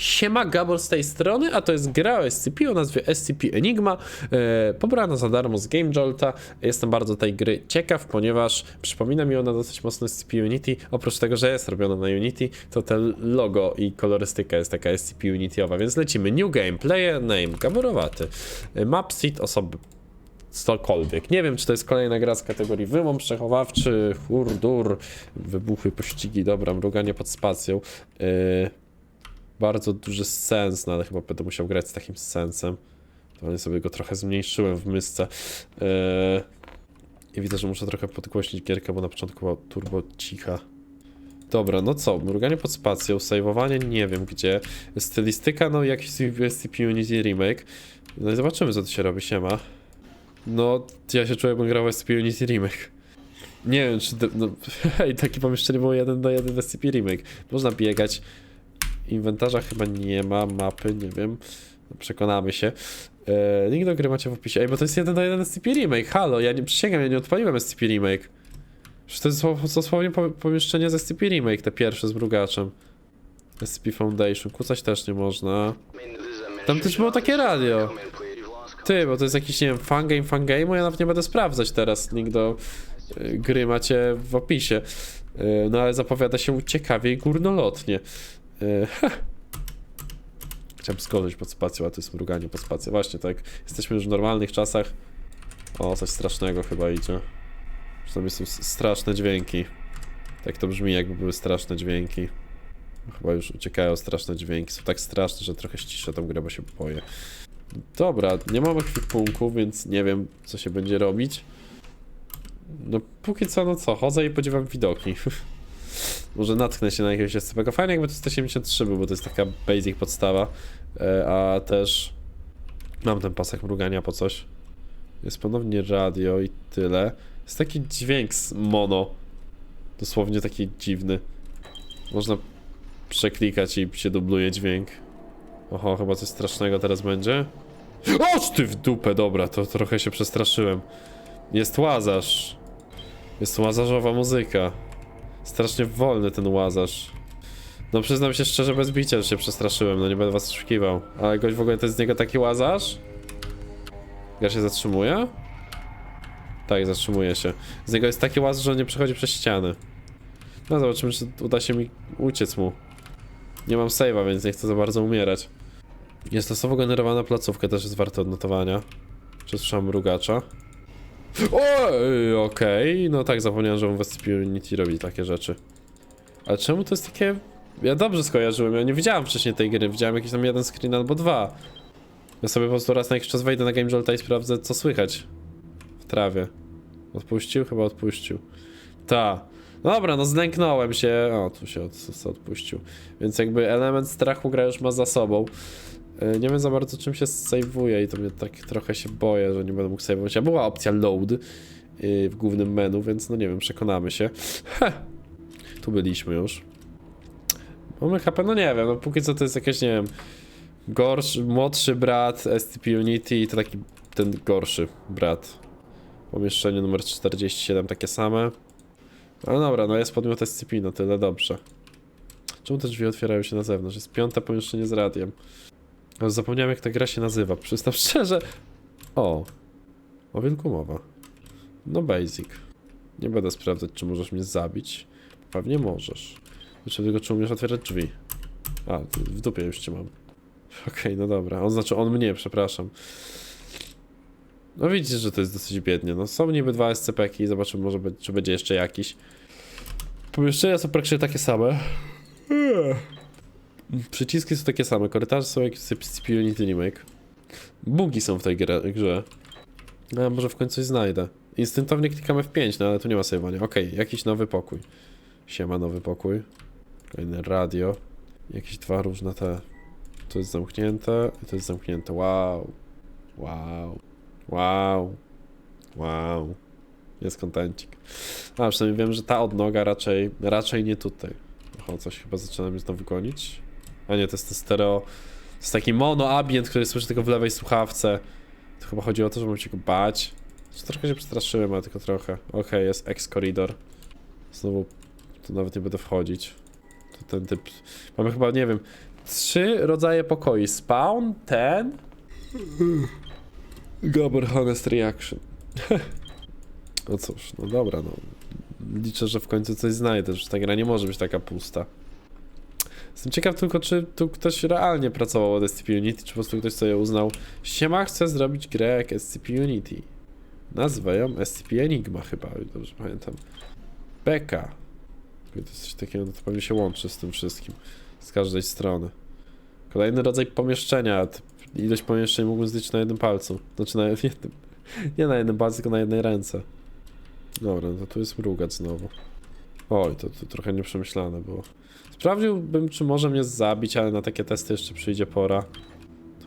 Siema, Gabor z tej strony, a to jest gra o SCP o nazwie SCP Enigma, e, pobrana za darmo z Game Jolta. Jestem bardzo tej gry ciekaw, ponieważ przypomina mi ona dosyć mocno SCP Unity. Oprócz tego, że jest robiona na Unity, to te logo i kolorystyka jest taka SCP Unityowa, więc lecimy. New Game, Player Name, Gaborowaty, e, Map osoby cokolwiek. Nie wiem, czy to jest kolejna gra z kategorii wymom przechowawczy, hurdur, wybuchy, pościgi, dobra, mruganie pod spacją. Yy, bardzo duży sens, no ale chyba będę musiał grać z takim sensem. Ja sobie go trochę zmniejszyłem w mysce. Yy, I widzę, że muszę trochę podgłośnić gierkę, bo na początku była turbo cicha. Dobra, no co, mruganie pod spacją, saveowanie nie wiem gdzie, stylistyka, no jakiś SCP Unity remake. No i zobaczymy, co tu się robi, siema. No, ja się czułem, jakbym grał SCP Unity Remake. Nie wiem, czy... No, hej, takie pomieszczenie było jeden do jeden w SCP Remake. Można biegać. Inwentarza chyba nie ma, mapy, nie wiem. Przekonamy się. E, link do gry macie w opisie. Ej, bo to jest jeden do jeden SCP Remake. Halo, ja nie przysięgam, ja nie odpaliłem SCP Remake. Przecież to jest dosł- dosłownie po- pomieszczenie z SCP Remake, te pierwsze z mrugaczem. SCP Foundation, kłócać też nie można. Tam też było takie radio. Ty, bo to jest jakiś, nie wiem, fangame, fangame'u, ja nawet nie będę sprawdzać teraz. Link do y, gry macie w opisie. Y, no ale zapowiada się ciekawie i górnolotnie. Ha. Chciałem skoczyć pod spacją, a to jest mruganie pod spacją. Właśnie, tak. Jesteśmy już w normalnych czasach. O, coś strasznego chyba idzie. Przynajmniej są straszne dźwięki. Tak to brzmi, jakby były straszne dźwięki. Chyba już uciekają straszne dźwięki. Są tak straszne, że trochę ściszę tą grę, bo się boję. Dobra, nie mam ekwipunku, więc nie wiem, co się będzie robić. No, póki co, no co, chodzę i podziwiam widoki. Może natknę się na jakiegoś SCP. Fajnie jakby to 173 był, bo to jest taka basic podstawa. E, a też mam ten pasek mrugania po coś. Jest ponownie radio i tyle. Jest taki dźwięk z mono. Dosłownie taki dziwny. Można przeklikać i się dubluje dźwięk. Oho, chyba coś strasznego teraz będzie. Oż ty w dupę, dobra, to trochę się przestraszyłem. Jest łazarz. Jest łazarzowa muzyka. Strasznie wolny ten łazarz. No przyznam się szczerze bez bicia, że się przestraszyłem, no nie będę was oszukiwał. Ale gość w ogóle to jest z niego taki łazarz? Ja się zatrzymuje? Tak, zatrzymuje się. Z niego jest taki łazarz, że on nie przechodzi przez ściany. No zobaczymy, czy uda się mi uciec mu. Nie mam save'a, więc nie chcę za bardzo umierać. Jest losowo generowana placówka, też jest warte odnotowania. Czy słyszałem mrugacza? Oj, okej, no tak, zapomniałem, że on w Unity robi takie rzeczy. Ale czemu to jest takie... Ja dobrze skojarzyłem, ja nie widziałem wcześniej tej gry, widziałem jakiś tam jeden screen albo dwa. Ja sobie po prostu raz na jakiś czas wejdę na Game Jolta i sprawdzę, co słychać w trawie. Odpuścił? Chyba odpuścił. Ta. No dobra, no znęknąłem się. O, tu się od, odpuścił. Więc jakby element strachu gra już ma za sobą. E, Nie wiem za bardzo czym się save'uje i to mnie tak trochę się boję, że nie będę mógł save'ować. A była opcja load y, w głównym menu, więc no nie wiem, przekonamy się. Heh. Tu byliśmy już. Mamy HP, no nie wiem, no póki co to jest jakiś, nie wiem, gorszy, młodszy brat SCP Unity i to taki ten gorszy brat. Pomieszczenie numer 47 takie same. No dobra, no jest podmiot SCP, no tyle dobrze. Czemu te drzwi otwierają się na zewnątrz? Jest piąte pomieszczenie z radiem. Zapomniałem jak ta gra się nazywa, przyznam szczerze. O, o wilku mowa. No basic. Nie będę sprawdzać, czy możesz mnie zabić. Pewnie możesz. Czy tylko czy umiesz otwierać drzwi? A, w dupie już cię mam. Okej, no dobra. On znaczy on mnie, przepraszam. No widzicie, że to jest dosyć biednie. No są niby dwa SCP-ki, zobaczymy może be- czy będzie jeszcze jakiś. Pomieszczenia są praktycznie takie same. Przyciski są takie same, korytarze są jak w Unity Remake. Bugi są w tej grze. No, a może w końcu coś znajdę. Instynktownie klikamy w 5, no ale tu nie ma save'owania. Okej, jakiś nowy pokój. Siema, nowy pokój. Kolejne radio. Jakieś dwa różne te. To jest zamknięte i to jest zamknięte. Wow. Wow. Wow. Wow. Jest kontencik. A przynajmniej wiem, że ta odnoga raczej, raczej nie tutaj. O, coś chyba zaczyna mnie znowu gonić. A nie, to jest ten stereo. To jest taki mono ambient, który słyszy tylko w lewej słuchawce. To chyba chodzi o to, że mam się go bać. Trochę się przestraszyłem, ale tylko trochę. Okej, jest X-Corridor. Znowu, tu nawet nie będę wchodzić. To ten typ... Mamy chyba, nie wiem, trzy rodzaje pokoi. Spawn, ten... Gober Honest Reaction. no cóż, no dobra, no. Liczę, że w końcu coś znajdę, że ta gra nie może być taka pusta. Jestem ciekaw tylko, czy tu ktoś realnie pracował od SCP Unity, czy po prostu ktoś sobie uznał Siema, chcę zrobić grę jak SCP Unity. Nazwę ją SCP Enigma chyba, dobrze pamiętam. Beka. To jest coś takiego, no to pewnie się łączy z tym wszystkim. Z każdej strony. Kolejny rodzaj pomieszczenia. Ilość pomieszczeń mógłbym zliczyć na jednym palcu. Znaczy na jednym... Nie na jednym palcu, tylko na jednej ręce. Dobra, no to tu jest mrugacz znowu. Oj, to, to trochę nieprzemyślane było. Sprawdziłbym, czy może mnie zabić, ale na takie testy jeszcze przyjdzie pora.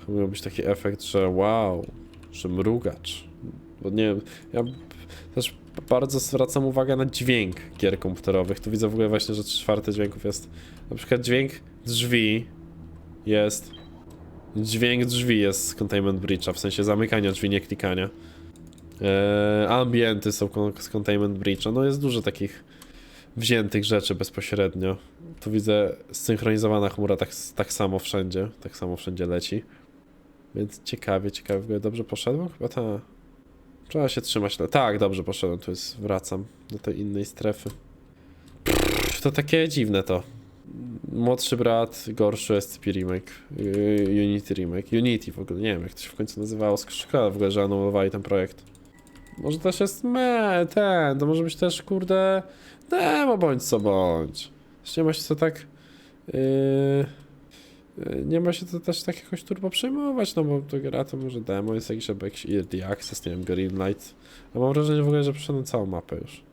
To miał być taki efekt, że wow, że mrugacz. Bo nie ja też bardzo zwracam uwagę na dźwięk gier komputerowych. Tu widzę w ogóle właśnie, że 3 czwarte dźwięków jest. Na przykład dźwięk drzwi jest. Dźwięk drzwi jest z Containment Breacha, w sensie zamykania drzwi, nie klikania. Eee, ambienty są z Containment Breacha. No jest dużo takich wziętych rzeczy bezpośrednio. Tu widzę synchronizowana chmura tak, tak samo wszędzie. Tak samo wszędzie leci. Więc ciekawie, ciekawie. Dobrze poszedłem? Chyba ta. Trzeba się trzymać. na- Tak, dobrze poszedłem. Tu jest, wracam do tej innej strefy. Pff, To takie dziwne to. Młodszy brat, gorszy SCP remake. Yy, Unity remake. Unity w ogóle, nie wiem jak to się w końcu nazywało. Szkoda w ogóle, że anulowali ten projekt. Może też jest me, ten, to może być też kurde demo bądź co bądź. Też Nie ma się co tak yy, yy, nie ma się to też tak jakoś turbo przejmować, no bo to gra to może demo jest jakiś albo jakiś early access, nie wiem, Greenlight. A mam wrażenie w ogóle, że przeszedłem całą mapę już.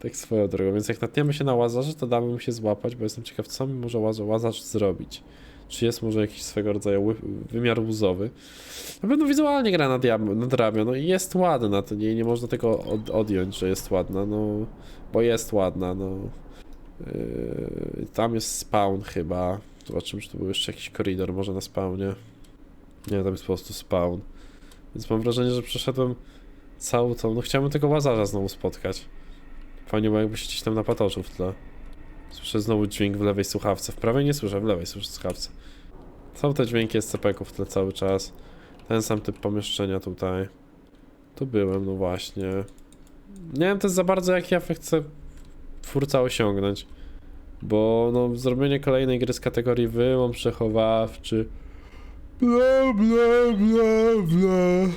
Tak swoją drogą, więc jak natniemy się na łazarze, to damy mu się złapać, bo jestem ciekaw, co mi może łazar, łazarz zrobić. Czy jest może jakiś swego rodzaju wymiar łuzowy. Na pewno wizualnie gra nadrabia, no i jest ładna, to nie, nie można tego od, odjąć, że jest ładna, no, bo jest ładna, no. Yy, tam jest spawn chyba, zobaczymy, czy tu był jeszcze jakiś koridor może na spawnie. Nie, tam jest po prostu spawn. Więc mam wrażenie, że przeszedłem całą tą, no chciałbym tego łazarza znowu spotkać. Fajnie, bo jakby się gdzieś tam napatoczył w tle. Słyszę znowu dźwięk w lewej słuchawce, w prawej nie słyszę, w lewej słuchawce. Są te dźwięki SCP-ków w tle cały czas. Ten sam typ pomieszczenia tutaj. Tu byłem, no właśnie. Nie wiem też za bardzo jaki efekt chce twórca osiągnąć. Bo no zrobienie kolejnej gry z kategorii wyłom przechowawczy. Bla bla bla bla.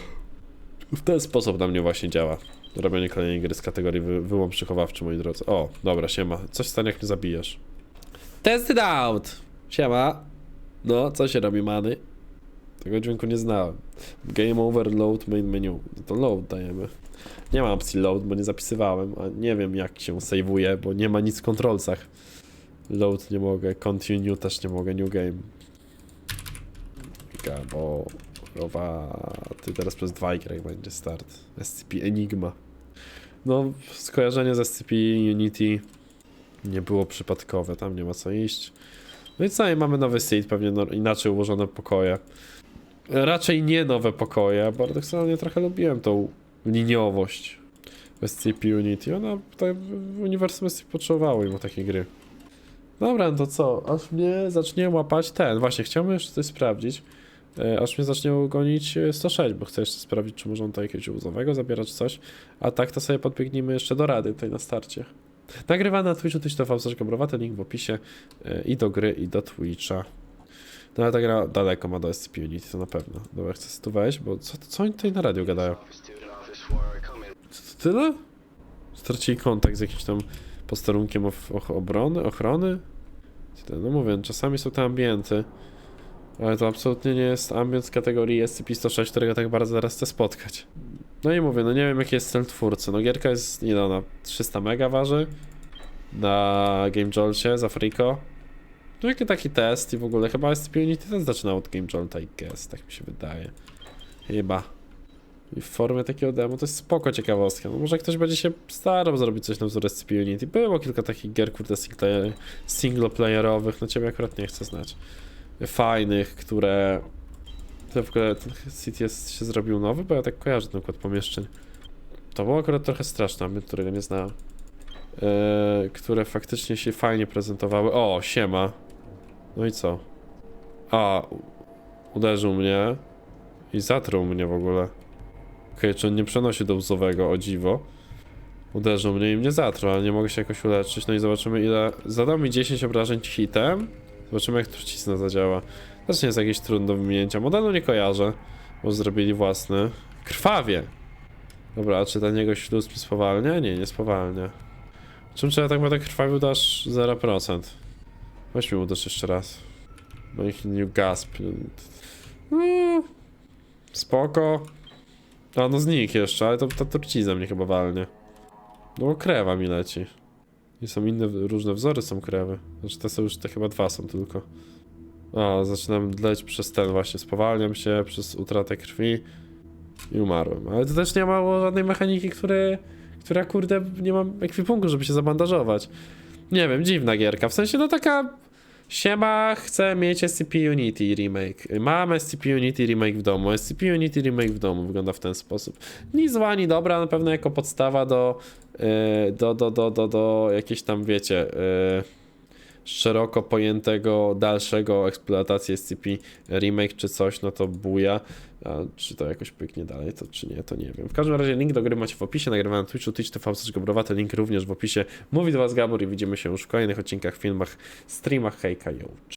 W ten sposób na mnie właśnie działa. Robienie kolejnej gry z kategorii wy, wyłom przechowawczy, moi drodzy. O, dobra, siema. Coś stanie jak mnie zabijesz. Test it out! Siema. No, co się robi, many? Tego dźwięku nie znałem. Game over, load, main menu. No to load dajemy. Nie ma opcji load, bo nie zapisywałem, a nie wiem jak się save'uje, bo nie ma nic w kontrolcach. Load nie mogę, continue też nie mogę, new game. Gabo, rowa, ty teraz przez 2Y będzie start. SCP Enigma. No, skojarzenie z SCP Unity nie było przypadkowe, tam nie ma co iść. No i co, i mamy nowy seed, pewnie no, inaczej ułożone pokoje. Raczej nie nowe pokoje, paradoksalnie trochę lubiłem tą liniowość w SCP Unity. Ona tak w uniwersum SCP potrzebowało mu takie gry. Dobra, no to co? Aż mnie zacznie łapać ten. Właśnie, chciałbym jeszcze coś sprawdzić. E, Aż mnie zacznie gonić e, 106, bo chcę jeszcze sprawdzić, czy może on to jakiegoś łzowego zabierać coś. A tak to sobie podbiegnijmy jeszcze do rady tutaj na starcie. Nagrywa na Twitchu Twitch TV Browate, link w opisie e, i do gry, i do Twitcha. No ale ta gra daleko ma do SCP Unity, to na pewno. Dobra, chcę tu wejść, bo co, co oni tutaj na radio gadają? Co to tyle? Stracili kontakt z jakimś tam posterunkiem of, och, obrony, ochrony? No mówię, czasami są te ambienty, ale to absolutnie nie jest ambient z kategorii SCP-106, którego tak bardzo teraz chcę spotkać. No i mówię, no nie wiem jaki jest cel twórcy. No gierka jest, nie no, na 300 mega waży na Game Jolcie za Frico. No jaki taki test i w ogóle chyba SCP Unity też zaczynał od Game Jolta i guess, tak mi się wydaje. Chyba. I w formie takiego demo to jest spoko ciekawostka. No może ktoś będzie się starał zrobić coś na wzór SCP Unity. Było kilka takich gier, kurde, single- singleplayerowych, no ciebie akurat nie chcę znać. Fajnych, które... To w ogóle ten City jest, się zrobił nowy, bo ja tak kojarzę ten układ pomieszczeń. To było akurat trochę straszne, my którego nie znałem. Eee, które faktycznie się fajnie prezentowały. O, siema. No i co? A, uderzył mnie i zatruł mnie w ogóle. Okej, czy on nie przenosi do łzowego, o dziwo. Uderzył mnie i mnie zatruł, ale nie mogę się jakoś uleczyć. No i zobaczymy ile... Zadał mi 10 obrażeń hitem. Zobaczymy jak trucizna zadziała. Też nie jest jakieś trudne do wymienięcia. Modelu nie kojarzę, bo zrobili własny. Krwawie! Dobra, czy ten jego śluz spowalnia? Nie, nie spowalnia. Czym czy ja tak będę krwawił aż 0%? Weź mi uderz jeszcze raz. No i new gasp. Mm, spoko. A no znik jeszcze, ale to ta trucizna mnie chyba walnie. No krewa mi leci. I są inne, różne wzory są krewy. Znaczy te są już, te chyba dwa są tylko. A, zaczynam leć przez ten właśnie, spowalniam się przez utratę krwi i umarłem. Ale to też nie ma żadnej mechaniki, który, która kurde nie mam ekwipunku, żeby się zabandażować. Nie wiem, dziwna gierka. W sensie no taka siema, chcę mieć SCP Unity remake. Mam SCP Unity remake w domu. SCP Unity remake w domu wygląda w ten sposób. Ni zła, ani dobra, na pewno jako podstawa do yy, do, do, do, do, do jakiejś tam, wiecie, yy, szeroko pojętego dalszego eksploatacji SCP remake czy coś, no to buja. A czy to jakoś pyknie dalej, to czy nie, to nie wiem. W każdym razie link do gry macie w opisie, nagrywałem na Twitchu, Twitch TV, coś Gobrowate, link również w opisie. Mówi do was Gabor i widzimy się już w kolejnych odcinkach, filmach, streamach, hejka, yo.